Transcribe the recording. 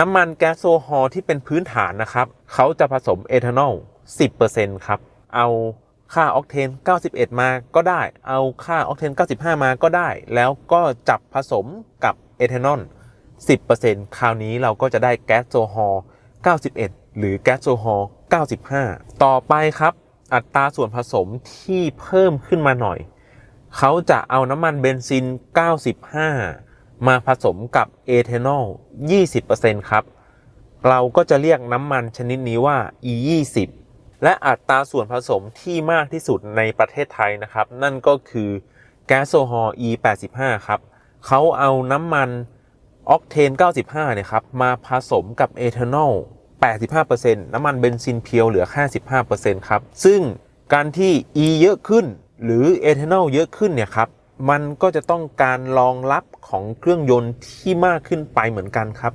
น้ำมันแก๊สโซฮอลที่เป็นพื้นฐานนะครับ เขาจะผสมเอทานอล 10%ครับ เอาค่าออกเทน 91 มาก็ได้ เอาค่าออกเทน 95 มาก็ได้ แล้วก็จับผสมกับเอทานอล 10%คราวนี้เราก็จะได้แก๊สโซฮอล 91 หรือแก๊สโซฮอล 95 ต่อไปครับ อัตราส่วนผสมที่เพิ่มขึ้นมาหน่อย เขาจะเอาน้ำมันเบนซิน 95 มาผสมกับเอทานอล 20%ครับ เราก็จะเรียกน้ำมันชนิดนี้ว่า E20 และอัตราส่วนผสมที่มากที่สุดในประเทศไทยนะครับ นั่นก็คือแก๊สโซฮอล E85 ครับเขาเอาน้ำมันออกเทน 95 เนี่ยครับ มาผสมกับเอทานอล 85%น้ำมันเบนซินเพียวเหลือแค่15%ครับ ซึ่งการที่ E เยอะขึ้นหรือเอทานอลเยอะขึ้นเนี่ยครับ มันก็จะต้องการรองรับของเครื่องยนต์ที่มากขึ้นไปเหมือนกันครับ